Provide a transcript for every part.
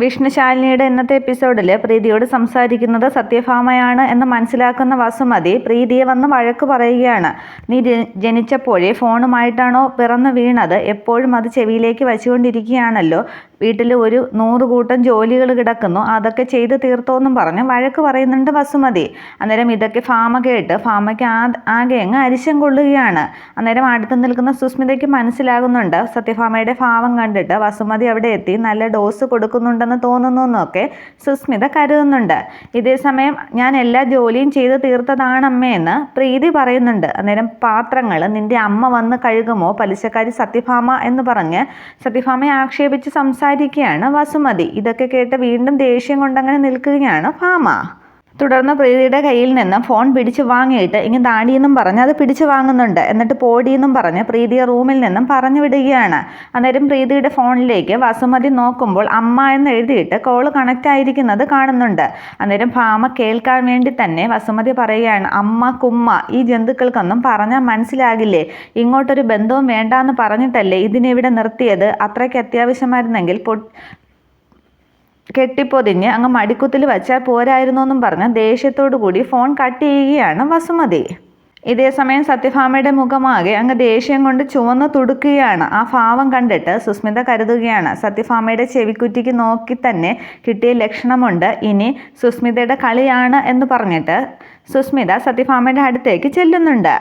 വിഷ്ണുശാലിനിയുടെ ഇന്നത്തെ എപ്പിസോഡിൽ പ്രീതിയോട് സംസാരിക്കുന്നത് സത്യഭാമയാണ് എന്ന് മനസ്സിലാക്കുന്ന വസുമതി പ്രീതിയെ വന്ന് വഴക്ക് പറയുകയാണ്. നീ ജനിച്ചപ്പോഴേ ഫോണുമായിട്ടാണോ പിറന്നു വീണത്? എപ്പോഴും അത് ചെവിയിലേക്ക് വച്ചുകൊണ്ടിരിക്കുകയാണല്ലോ. വീട്ടിൽ ഒരു നൂറ് കൂട്ടം ജോലികൾ കിടക്കുന്നു. അതൊക്കെ ചെയ്ത് തീർത്തോന്നും പറഞ്ഞ് വഴക്ക് പറയുന്നുണ്ട് വസുമതി. അന്നേരം ഇതൊക്കെ ഫാമ കേട്ട് ഫാമയ്ക്ക് ആ ആകെ അങ്ങ് അരിശം കൊള്ളുകയാണ്. അന്നേരം അടുത്ത് നിൽക്കുന്ന സുസ്മിതയ്ക്ക് മനസ്സിലാകുന്നുണ്ട്. സത്യഭാമയുടെ ഭാവം കണ്ടിട്ട് വസുമതി അവിടെ എത്തി നല്ല ഡോസ് കൊടുക്കുന്നുണ്ടെന്ന് തോന്നുന്നു എന്നൊക്കെ സുസ്മിത കരുതുന്നുണ്ട്. ഇതേ സമയം ഞാൻ എല്ലാ ജോലിയും ചെയ്ത് തീർത്തതാണമ്മയെന്ന് പ്രീതി പറയുന്നുണ്ട്. അന്നേരം പാത്രങ്ങൾ നിന്റെ അമ്മ വന്ന് കഴുകുമോ പലിശക്കാരി സത്യഭാമ എന്ന് പറഞ്ഞ് സത്യഭാമയെ ആക്ഷേപിച്ച് സംസാരിക്കുകയാണ് വസുമതി. ഇതൊക്കെ കേട്ട് വീണ്ടും ദേഷ്യം കൊണ്ടങ്ങനെ നിൽക്കുകയാണ് ഭാമ തുടർന്ന് പ്രീതിയുടെ കയ്യിൽ നിന്ന് ഫോൺ പിടിച്ചു വാങ്ങിയിട്ട് ഇങ്ങനെ താടിയെന്നും പറഞ്ഞ് അത് പിടിച്ചു വാങ്ങുന്നുണ്ട്. എന്നിട്ട് പോടിയെന്നും പറഞ്ഞ് പ്രീതിയെ റൂമിൽ നിന്നും പറഞ്ഞു വിടുകയാണ്. അന്നേരം പ്രീതിയുടെ ഫോണിലേക്ക് വസുമതി നോക്കുമ്പോൾ അമ്മ എന്ന് എഴുതിയിട്ട് കോൾ കണക്റ്റ് ആയിരിക്കുന്നത് കാണുന്നുണ്ട്. അന്നേരം ഭാമ കേൾക്കാൻ വേണ്ടി തന്നെ വസുമതി പറയുകയാണ് അമ്മ കുമ്മ ഈ ജന്തുക്കൾക്കൊന്നും പറഞ്ഞാൽ മനസ്സിലാകില്ലേ? ഇങ്ങോട്ടൊരു ബന്ധവും വേണ്ടാന്ന് പറഞ്ഞിട്ടല്ലേ ഇതിനെ ഇവിടെ നിർത്തിയത്? അത്രയ്ക്ക് അത്യാവശ്യമായിരുന്നെങ്കിൽ കെട്ടിപ്പൊതിഞ്ഞ് അങ്ങ് മടിക്കുത്തിൽ വച്ചാൽ പോരായിരുന്നു എന്നും പറഞ്ഞ് ദേഷ്യത്തോടു കൂടി ഫോൺ കട്ട് ചെയ്യുകയാണ് വസുമതി. ഇതേസമയം സത്യഭാമയുടെ മുഖമാകെ അങ്ങ് ദേഷ്യം കൊണ്ട് ചുവന്ന് തുടുക്കുകയാണ്. ആ ഭാവം കണ്ടിട്ട് സുസ്മിത കരുതുകയാണ്. സത്യഭാമയുടെ ചെവിക്കുറ്റിക്ക് നോക്കി തന്നെ കിട്ടിയ ലക്ഷണമുണ്ട്. ഇനി സുസ്മിതയുടെ കളിയാണ് എന്ന് പറഞ്ഞിട്ട് സുസ്മിത സത്യഭാമയുടെ അടുത്തേക്ക് ചെല്ലുന്നുണ്ട്.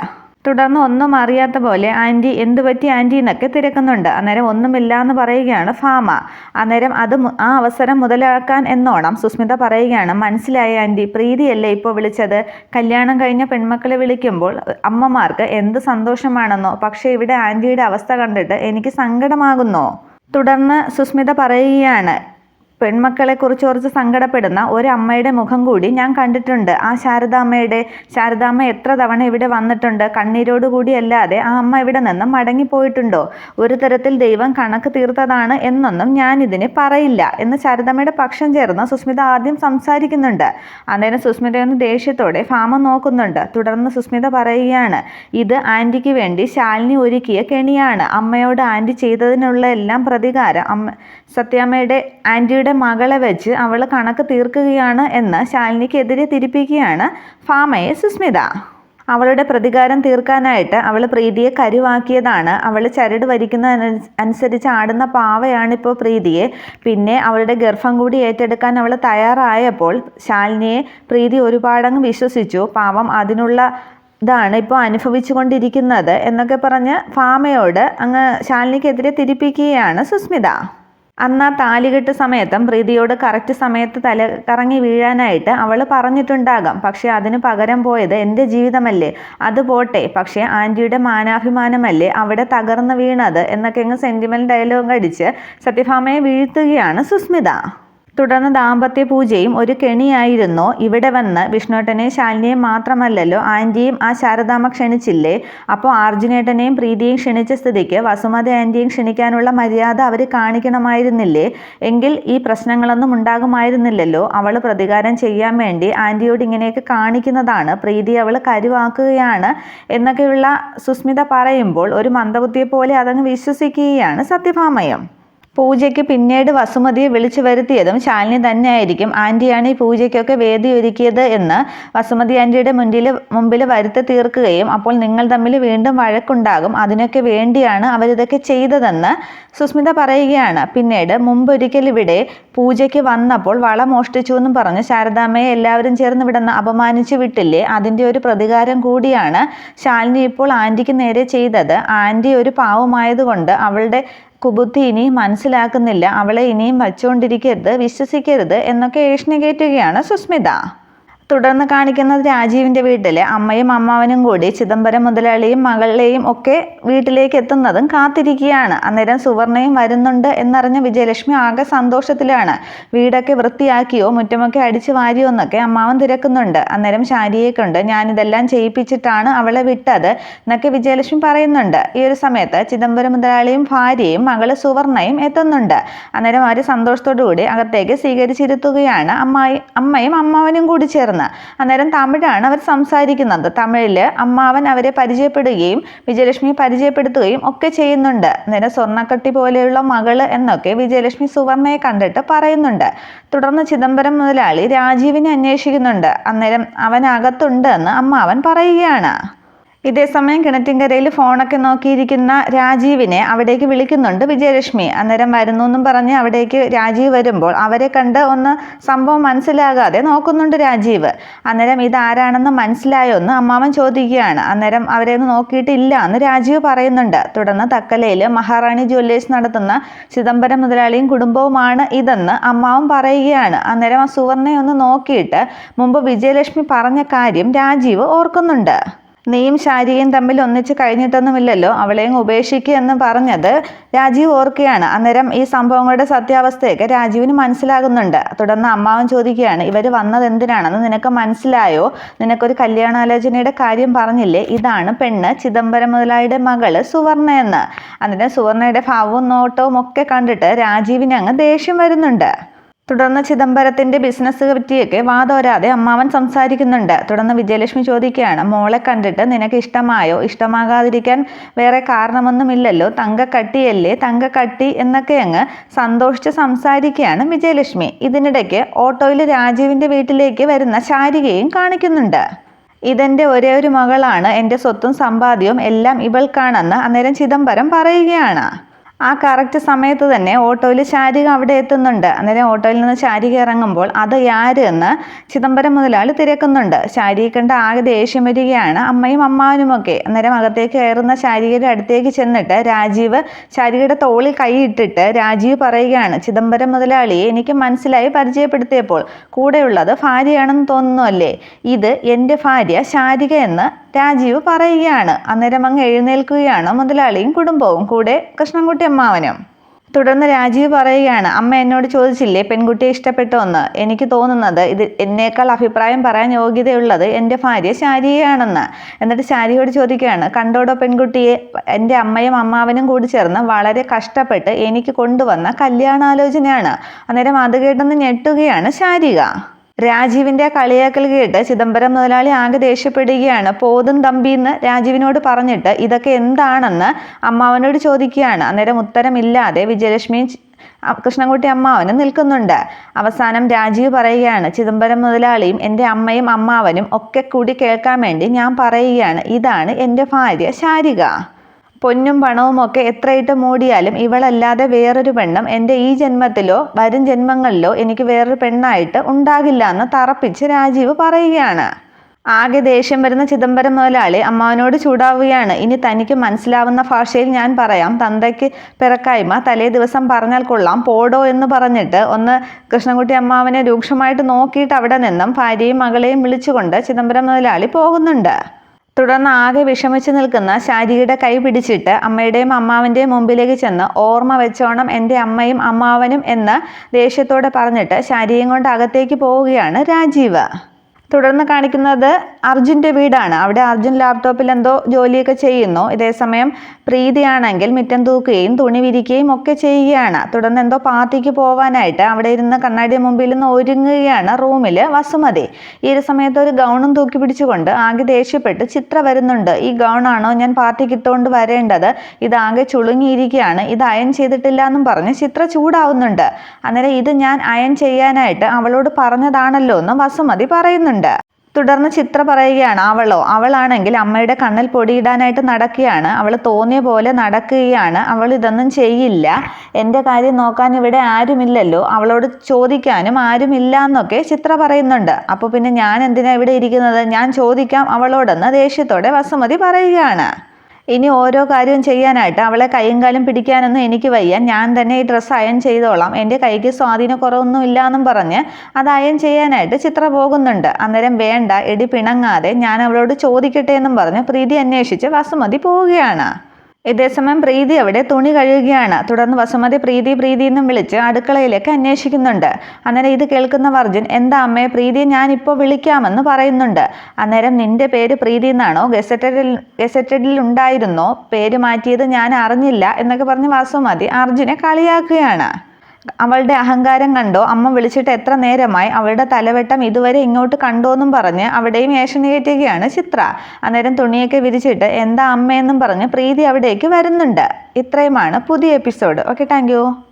തുടർന്ന് ഒന്നും അറിയാത്ത പോലെ ആന്റി എന്ത് പറ്റി ആന്റി എന്നൊക്കെ തിരക്കുന്നുണ്ട്. അന്നേരം ഒന്നുമില്ല എന്ന് പറയുകയാണ് ഫാമ. അന്നേരം അത് ആ അവസരം മുതലാക്കാൻ എന്നോണം സുസ്മിത പറയുകയാണ്. മനസ്സിലായ ആന്റി പ്രീതിയല്ലേ ഇപ്പോൾ വിളിച്ചത്? കല്യാണം കഴിഞ്ഞ പെൺമക്കളെ വിളിക്കുമ്പോൾ അമ്മമാർക്ക് എന്ത് സന്തോഷമാണെന്നോ പക്ഷേ ഇവിടെ ആന്റിയുടെ അവസ്ഥ കണ്ടിട്ട് എനിക്ക് സങ്കടമാകുന്നോ? തുടർന്ന് സുസ്മിത പറയുകയാണ് പെൺമക്കളെക്കുറിച്ച് ഓർച്ച് സങ്കടപ്പെടുന്ന ഒരു അമ്മയുടെ മുഖം കൂടി ഞാൻ കണ്ടിട്ടുണ്ട്. ആ ശാരദാമ്മയുടെ ശാരദാമ്മ എത്ര തവണ ഇവിടെ വന്നിട്ടുണ്ട്? കണ്ണീരോട് കൂടി അല്ലാതെ ആ അമ്മ ഇവിടെ നിന്നും മടങ്ങിപ്പോയിട്ടുണ്ടോ? ഒരു തരത്തിൽ ദൈവം കണക്ക് തീർത്തതാണ് എന്നൊന്നും ഞാൻ ഇതിന് പറയില്ല എന്ന് ശാരദാമ്മയുടെ പക്ഷം ചേർന്ന് സുസ്മിത ആദ്യം സംസാരിക്കുന്നുണ്ട്. അന്നേരം സുസ്മിതയൊന്ന് ദേഷ്യത്തോടെ ഫാമ നോക്കുന്നുണ്ട്. തുടർന്ന് സുസ്മിത പറയുകയാണ് ഇത് ആന്റിക്ക് വേണ്ടി ശാലിനി ഒരുക്കിയ കെണിയാണ്. അമ്മയോട് ആന്റി ചെയ്തതിനുള്ള എല്ലാം പ്രതികാരം. അമ്മ സത്യാമ്മയുടെ ആന്റിയുടെ മകളെ വെച്ച് അവൾ കണക്ക് തീർക്കുകയാണ് എന്ന് ശാലിനിക്കെതിരെ തിരിപ്പിക്കുകയാണ് ഫാമയെ സുസ്മിത. അവളുടെ പ്രതികാരം തീർക്കാനായിട്ട് അവൾ പ്രീതിയെ കരുവാക്കിയതാണ്. അവൾ ചരട് വരിക്കുന്ന അനുസരിച്ച് ആടുന്ന പാവയാണിപ്പോൾ പ്രീതിയെ. പിന്നെ അവളുടെ ഗർഭം കൂടി ഏറ്റെടുക്കാൻ അവൾ തയ്യാറായപ്പോൾ ശാലിനിയെ പ്രീതി ഒരുപാടങ്ങ് വിശ്വസിച്ചു. പാവം അതിനുള്ള ഇതാണ് ഇപ്പോൾ അനുഭവിച്ചു കൊണ്ടിരിക്കുന്നത് എന്നൊക്കെ പറഞ്ഞ് ഫാമയോട് അങ്ങ് ശാലിനിക്കെതിരെ തിരിപ്പിക്കുകയാണ് സുസ്മിത. അന്ന് ആ താലികെട്ട് സമയത്തും പ്രീതിയോട് കറക്റ്റ് സമയത്ത് തല കറങ്ങി വീഴാനായിട്ട് അവൾ പറഞ്ഞിട്ടുണ്ടാകാം. പക്ഷേ അതിന് പകരം പോയത് എന്റെ ജീവിതമല്ലേ? അത് പോട്ടെ. പക്ഷേ ആന്റിയുടെ മാനാഭിമാനമല്ലേ അവിടെ തകർന്ന് വീണത്? എന്നൊക്കെ അങ്ങ് സെന്റിമെന്റ് ഡയലോഗ് അടിച്ച് സത്യഭാമയെ വീഴ്ത്തുകയാണ് സുസ്മിത. തുടർന്ന് ദാമ്പത്യ പൂജയും ഒരു കെണിയായിരുന്നു. ഇവിടെ വന്ന് വിഷ്ണുട്ടനെ ശാലിനിയും മാത്രമല്ലല്ലോ ആന്റിയും ആ ശാരദാമ്മ ക്ഷണിച്ചില്ലേ? അപ്പോൾ ആർജുനേട്ടനെയും പ്രീതിയെയും ക്ഷണിച്ച സ്ഥിതിക്ക് വസുമതി ആന്റിയും ക്ഷണിക്കാനുള്ള മര്യാദ അവർ കാണിക്കണമായിരുന്നില്ലേ? എങ്കിൽ ഈ പ്രശ്നങ്ങളൊന്നും ഉണ്ടാകുമായിരുന്നില്ലല്ലോ. അവൾ പ്രതികാരം ചെയ്യാൻ വേണ്ടി ആന്റിയോട് ഇങ്ങനെയൊക്കെ കാണിക്കുന്നതാണ്. പ്രീതി അവൾ കരുവാക്കുകയാണ് എന്നൊക്കെയുള്ള സുസ്മിത പറയുമ്പോൾ ഒരു മന്ദബുദ്ധിയെ പോലെ അതങ്ങ് വിശ്വസിക്കുകയാണ് സത്യഭാമയം. പൂജയ്ക്ക് പിന്നീട് വസുമതിയെ വിളിച്ചു വരുത്തിയതും ശാലിനി തന്നെയായിരിക്കും ആന്റിയാണ് ഈ പൂജയ്ക്കൊക്കെ വേദി ഒരുക്കിയത് എന്ന് വസുമതി ആന്റിയുടെ മുന്നിൽ മുമ്പിൽ വരുത്തി തീർക്കുകയും അപ്പോൾ നിങ്ങൾ തമ്മിൽ വീണ്ടും വഴക്കുണ്ടാകും. അതിനൊക്കെ വേണ്ടിയാണ് അവരിതൊക്കെ ചെയ്തതെന്ന് സുസ്മിത പറയുകയാണ്. പിന്നീട് മുമ്പൊരിക്കൽ ഇവിടെ പൂജയ്ക്ക് വന്നപ്പോൾ വള മോഷ്ടിച്ചു എന്നും പറഞ്ഞ് ശാരദാമ്മയെ എല്ലാവരും ചേർന്ന് ഇവിടെ നിന്ന് അപമാനിച്ചു വിട്ടില്ലേ? അതിന്റെ ഒരു പ്രതികാരം കൂടിയാണ് ശാലിനി ഇപ്പോൾ ആന്റിക്ക് നേരെ ചെയ്തത്. ആന്റി ഒരു പാവമായതുകൊണ്ട് അവളുടെ കുബുദ്ധി ഇനിയും മനസ്സിലാക്കുന്നില്ല. അവളെ ഇനിയും വച്ചുകൊണ്ടിരിക്കരുത് വിശ്വസിക്കരുത് എന്നൊക്കെ ഏഷ്ണി കയറ്റുകയാണ് സുസ്മിത. തുടർന്ന് കാണിക്കുന്നത് രാജീവിന്റെ വീട്ടിലെ. അമ്മയും അമ്മാവനും കൂടി ചിദംബരം മുതലാളിയും മകളെയും ഒക്കെ വീട്ടിലേക്ക് എത്തുന്നതും കാത്തിരിക്കുകയാണ്. അന്നേരം സുവർണയും വരുന്നുണ്ട് എന്നറിഞ്ഞ വിജയലക്ഷ്മി ആകെ സന്തോഷത്തിലാണ്. വീടൊക്കെ വൃത്തിയാക്കിയോ മുറ്റമൊക്കെ അടിച്ചു വാരിയോ എന്നൊക്കെ അമ്മാവൻ തിരക്കുന്നുണ്ട്. അന്നേരം ശാരിയെ കൊണ്ട് ഞാനിതെല്ലാം ചെയ്യിപ്പിച്ചിട്ടാണ് അവളെ വിട്ടത് എന്നൊക്കെ വിജയലക്ഷ്മി പറയുന്നുണ്ട്. ഈ ഒരു സമയത്ത് ചിദംബരം മുതലാളിയും ഭാര്യയും മകൾ സുവർണയും എത്തുന്നുണ്ട്. അന്നേരം അവർ സന്തോഷത്തോടു കൂടി അകത്തേക്ക് സ്വീകരിച്ചിരുത്തുകയാണ്. അമ്മായി അമ്മയും അമ്മാവനും കൂടി ചേർന്ന് ചേർന്ന് അന്നേരം തമിഴാണ് അവർ സംസാരിക്കുന്നത്. തമിഴിൽ അമ്മാവൻ അവരെ പരിചയപ്പെടുകയും വിജയലക്ഷ്മി പരിചയപ്പെടുത്തുകയും ഒക്കെ ചെയ്യുന്നുണ്ട്. അന്നേരം സ്വർണക്കട്ടി പോലെയുള്ള മകൾ എന്നൊക്കെ വിജയലക്ഷ്മി സുവർണയെ കണ്ടിട്ട് പറയുന്നുണ്ട്. തുടർന്ന് ചിദംബരം മുതലാളി രാജീവിനെ അന്വേഷിക്കുന്നുണ്ട്. അന്നേരം അവൻ അകത്തുണ്ട് എന്ന് അമ്മാവൻ പറയുകയാണ്. ഇതേസമയം കിണറ്റിൻകരയിൽ ഫോണൊക്കെ നോക്കിയിരിക്കുന്ന രാജീവിനെ അവിടേക്ക് വിളിക്കുന്നുണ്ട് വിജയലക്ഷ്മി. അന്നേരം വരുന്നു എന്നും പറഞ്ഞ് അവിടേക്ക് രാജീവ് വരുമ്പോൾ അവരെ കണ്ട് ഒന്ന് സംഭവം മനസ്സിലാകാതെ നോക്കുന്നുണ്ട് രാജീവ്. അന്നേരം ഇതാരാണെന്ന് മനസ്സിലായോ എന്ന് അമ്മാവൻ ചോദിക്കുകയാണ്. അന്നേരം അവരെ ഒന്ന് നോക്കിയിട്ടില്ല എന്ന് രാജീവ് പറയുന്നുണ്ട്. തുടർന്ന് തക്കലയിൽ മഹാറാണി ജ്വല്ലേഴ്സ് നടത്തുന്ന ചിദംബരം മുതലാളിയും കുടുംബവുമാണ് ഇതെന്ന് അമ്മാവൻ പറയുകയാണ്. അന്നേരം ആ സുവർണയെ ഒന്ന് നോക്കിയിട്ട് മുമ്പ് വിജയലക്ഷ്മി പറഞ്ഞ കാര്യം രാജീവ് ഓർക്കുന്നുണ്ട്. നീയും ശാരികയും തമ്മിൽ ഒന്നിച്ച് കഴിഞ്ഞിട്ടൊന്നുമില്ലല്ലോ. അവളെയും ഉപേക്ഷിക്കുക എന്ന് പറഞ്ഞത് രാജീവ് ഓർക്കുകയാണ് അന്നേരം ഈ സംഭവങ്ങളുടെ സത്യാവസ്ഥയൊക്കെ രാജീവിന് മനസ്സിലാകുന്നുണ്ട്. തുടർന്ന് അമ്മാവൻ ചോദിക്കുകയാണ് ഇവർ വന്നത് എന്തിനാണെന്ന് നിനക്ക് മനസ്സിലായോ? നിനക്കൊരു കല്യാണാലോചനയുടെ കാര്യം പറഞ്ഞില്ലേ? ഇതാണ് പെണ്ണ് ചിദംബരം മുതലായുടെ മകൾ സുവർണ എന്ന്. അതിന് സുവർണയുടെ ഭാവവും നോട്ടവും ഒക്കെ കണ്ടിട്ട് രാജീവിന് അങ്ങ് ദേഷ്യം വരുന്നുണ്ട്. തുടർന്ന് ചിദംബരത്തിന്റെ ബിസിനസ് പറ്റിയൊക്കെ വാതോരാതെ അമ്മാവൻ സംസാരിക്കുന്നുണ്ട്. തുടർന്ന് വിജയലക്ഷ്മി ചോദിക്കുകയാണ് മോളെ കണ്ടിട്ട് നിനക്ക് ഇഷ്ടമായോ? ഇഷ്ടമാകാതിരിക്കാൻ വേറെ കാരണമൊന്നുമില്ലല്ലോ. തങ്കക്കട്ടിയല്ലേ? തങ്കക്കട്ടി എന്നൊക്കെ അങ്ങ് സന്തോഷിച്ച് സംസാരിക്കുകയാണ് വിജയലക്ഷ്മി. ഇതിനിടയ്ക്ക് ഓട്ടോയിൽ രാജീവിന്റെ വീട്ടിലേക്ക് വരുന്ന ശാരികയും കാണിക്കുന്നുണ്ട്. ഇതെന്റെ ഒരേ ഒരു മകളാണ്. എന്റെ സ്വത്തും സമ്പാദ്യവും എല്ലാം ഇവൾക്കാണെന്ന് അന്നേരം ചിദംബരം പറയുകയാണ്. ആ കറക്റ്റ് സമയത്ത് തന്നെ ഓട്ടോയിൽ ശാരിക അവിടെ എത്തുന്നുണ്ട്. അന്നേരം ഓട്ടോയിൽ നിന്ന് ശാരിക ഇറങ്ങുമ്പോൾ അത് ആര് എന്ന് ചിദംബരം മുതലാളി തിരക്കുന്നുണ്ട്. ശാരിക കണ്ട ആകെ ദേഷ്യം വരികയാണ് അമ്മയും അമ്മാവനുമൊക്കെ അന്നേരം അകത്തേക്ക് കയറുന്ന ശാരികയുടെ അടുത്തേക്ക് ചെന്നിട്ട് രാജീവ് ശാരികയുടെ തോളിൽ കൈയിട്ടിട്ട് രാജീവ് പറയുകയാണ് ചിദംബരം മുതലാളി എനിക്ക് മനസ്സിലായി പരിചയപ്പെടുത്തിയപ്പോൾ കൂടെയുള്ളത് ഭാര്യയാണെന്ന് തോന്നുന്നു അല്ലേ? ഇത് എന്റെ ഭാര്യ ശാരിക എന്ന് രാജീവ് പറയുകയാണ്. അന്നേരം അങ്ങ് എഴുന്നേൽക്കുകയാണ് മുതലാളിയും കുടുംബവും. കൂടെ കൃഷ്ണൻകുട്ടി അമ്മാവനും. തുടർന്ന് രാജീവ് പറയുകയാണ് അമ്മ എന്നോട് ചോദിച്ചില്ലേ പെൺകുട്ടിയെ ഇഷ്ടപ്പെട്ടോന്ന് എനിക്ക് തോന്നുന്നത് ഇത് എന്നേക്കാൾ അഭിപ്രായം പറയാൻ യോഗ്യതയുള്ളത് എന്റെ ഭാര്യ ശാരിയാണെന്ന് എന്നിട്ട് ശാരിയോട് ചോദിക്കുകയാണ് കണ്ടോടോ പെൺകുട്ടിയെ? എന്റെ അമ്മയും അമ്മാവനും കൂടി ചേർന്ന് വളരെ കഷ്ടപ്പെട്ട് എനിക്ക് കൊണ്ടുവന്ന കല്യാണാലോചനയാണ്. അന്നേരം അത് കേട്ടെന്ന് ഞെട്ടുകയാണ് ശാരിക. രാജീവിന്റെ കളിയാക്കൽ കേട്ട് ചിദംബരം മുതലാളി ആകെ ദേഷ്യപ്പെടുകയാണ്. പോതും തമ്പി എന്ന് രാജീവിനോട് പറഞ്ഞിട്ട് ഇതൊക്കെ എന്താണെന്ന് അമ്മാവനോട് ചോദിക്കുകയാണ്. അന്നേരം ഉത്തരമില്ലാതെ അ- കൃഷ്ണൻകുട്ടി അമ്മാവനും നിൽക്കുന്നുണ്ട്. അവസാനം രാജീവ് പറയുകയാണ് ചിദംബരം മുതലാളിയും എന്റെ അമ്മയും അമ്മാവനും ഒക്കെ കൂടി കേൾക്കാൻ വേണ്ടി ഞാൻ പറയുകയാണ്. ഇതാണ് എന്റെ ഭാര്യ ശാരിക. പൊന്നും പണവും ഒക്കെ എത്രയിട്ട് മൂടിയാലും ഇവളല്ലാതെ വേറൊരു പെണ്ണും എന്റെ ഈ ജന്മത്തിലോ വരും ജന്മങ്ങളിലോ എനിക്ക് വേറൊരു പെണ്ണായിട്ട് ഉണ്ടാകില്ല എന്ന് തറപ്പിച്ച് രാജീവ് പറയുകയാണ്. ആകെ ദേഷ്യം വരുന്ന ചിദംബരം മുതലാളി അമ്മാവനോട് ചൂടാവുകയാണ്. ഇനി തനിക്ക് മനസ്സിലാവുന്ന ഭാഷയിൽ ഞാൻ പറയാം. തന്തയ്ക്ക് പിറക്കായ്മ തലേ ദിവസം പറഞ്ഞാൽ കൊള്ളാം. പോടോ എന്ന് പറഞ്ഞിട്ട് ഒന്ന് കൃഷ്ണൻകുട്ടി അമ്മാവനെ രൂക്ഷമായിട്ട് നോക്കിയിട്ട് അവിടെ നിന്നും ഭാര്യയും മകളെയും വിളിച്ചുകൊണ്ട് ചിദംബരം മുതലാളി പോകുന്നുണ്ട്. തുടർന്ന് ആകെ വിഷമിച്ചു നിൽക്കുന്ന ശാരിയുടെ കൈ പിടിച്ചിട്ട് അമ്മയുടെയും അമ്മാവന്റെയും മുമ്പിലേക്ക് ചെന്ന് ഓർമ്മ വെച്ചോണം എന്റെ അമ്മയും അമ്മാവനും എന്ന് ദേഷ്യത്തോടെ പറഞ്ഞിട്ട് ശാരിയും കൊണ്ട് അകത്തേക്ക് പോവുകയാണ് രാജീവ്. തുടർന്ന് കാണിക്കുന്നത് അർജുന്റെ വീടാണ്. അവിടെ അർജുൻ ലാപ്ടോപ്പിൽ എന്തോ ജോലിയൊക്കെ ചെയ്യുന്നു. ഇതേസമയം പ്രീതിയാണെങ്കിൽ മിറ്റം തൂക്കുകയും തുണി വിരിക്കുകയും ഒക്കെ ചെയ്യുകയാണ്. തുടർന്ന് എന്തോ പാർട്ടിക്ക് പോകാനായിട്ട് അവിടെ ഇരുന്ന് കണ്ണാടി മുമ്പിൽ നിന്ന് ഒരുങ്ങുകയാണ് റൂമിൽ വസുമതി. ഈ ഒരു സമയത്ത് ഒരു ഗൗണും തൂക്കി പിടിച്ചുകൊണ്ട് ആകെ ദേഷ്യപ്പെട്ട് ചിത്ര വരുന്നുണ്ട്. ഈ ഗൗണാണോ ഞാൻ പാർട്ടിക്ക് ഇട്ടുകൊണ്ട് വരേണ്ടത്? ഇത് ആകെ ചുളുങ്ങിയിരിക്കുകയാണ്. ഇത് അയൺ ചെയ്തിട്ടില്ല എന്നും പറഞ്ഞ് ചിത്ര ചൂടാവുന്നുണ്ട്. അന്നേരം ഇത് ഞാൻ അയൺ ചെയ്യാനായിട്ട് അവളോട് പറഞ്ഞതാണല്ലോ എന്നും വസുമതി പറയുന്നുണ്ട്. തുടർന്ന് ചിത്ര പറയുകയാണ് അവളോ? അവളാണെങ്കിൽ അമ്മയുടെ കണ്ണിൽ പൊടിയിടാനായിട്ട് നടക്കുകയാണ്. അവൾ തോന്നിയ പോലെ നടക്കുകയാണ്. അവൾ ഇതൊന്നും ചെയ്യില്ല. എന്റെ കാര്യം നോക്കാൻ ഇവിടെ ആരുമില്ലല്ലോ. അവളോട് ചോദിക്കാനും ആരുമില്ല എന്നൊക്കെ ചിത്ര പറയുന്നുണ്ട്. അപ്പോൾ പിന്നെ ഞാൻ എന്തിനാണ് ഇവിടെ ഇരിക്കുന്നത്? ഞാൻ ചോദിക്കാം അവളോടെന്ന് ദേഷ്യത്തോടെ വസുമതി പറയുകയാണ്. ഇനി ഓരോ കാര്യവും ചെയ്യാനായിട്ട് അവളെ കൈയും കാലും പിടിക്കാനൊന്നും എനിക്ക് വയ്യ. ഞാൻ തന്നെ ഈ ഡ്രസ്സ് അയൺ ചെയ്തോളാം. എന്റെ കൈക്ക് സ്വാധീനക്കുറവൊന്നും ഇല്ല എന്നും പറഞ്ഞ് അത് അയൺ ചെയ്യാനായിട്ട് ചിത്ര പോകുന്നുണ്ട്. അന്നേരം വേണ്ട എടി പിണങ്ങാതെ ഞാൻ അവളോട് ചോദിക്കട്ടെ എന്നും പറഞ്ഞ് പ്രീതി അന്വേഷിച്ച് വസുമതി പോവുകയാണ്. ഇതേസമയം പ്രീതി അവിടെ തുണി കഴുകുകയാണ്. തുടർന്ന് വസുമതി പ്രീതി പ്രീതി എന്നും വിളിച്ച് അടുക്കളയിലേക്ക് അന്വേഷിക്കുന്നുണ്ട്. അന്നേരം ഇത് കേൾക്കുന്ന വർജുൻ എന്താ അമ്മേ പ്രീതിയെ ഞാൻ ഇപ്പോൾ വിളിക്കാമെന്ന് പറയുന്നുണ്ട്. അന്നേരം നിന്റെ പേര് പ്രീതി എന്നാണോ? ഗസറ്റഡിൽ ഗസറ്റഡിൽ ഉണ്ടായിരുന്നോ? പേര് മാറ്റിയത് ഞാൻ അറിഞ്ഞില്ല എന്നൊക്കെ പറഞ്ഞ് വസുമതി അർജുനെ കളിയാക്കുകയാണ്. അവളുടെ അഹങ്കാരം കണ്ടോ? അമ്മ വിളിച്ചിട്ട് എത്ര നേരമായി? അവളുടെ തലവെട്ടം ഇതുവരെ ഇങ്ങോട്ട് കണ്ടോ എന്നും പറഞ്ഞ് അവിടെയും ഏഷണിയേറ്റുകയാണ് ചിത്ര. അന്നേരം തുണിയൊക്കെ വിരിച്ചിട്ട് എന്താ അമ്മയെന്നും പറഞ്ഞ് പ്രീതി അവിടേക്ക് വരുന്നുണ്ട്. ഇത്രയുമാണ് പുതിയ എപ്പിസോഡ്. Okay thank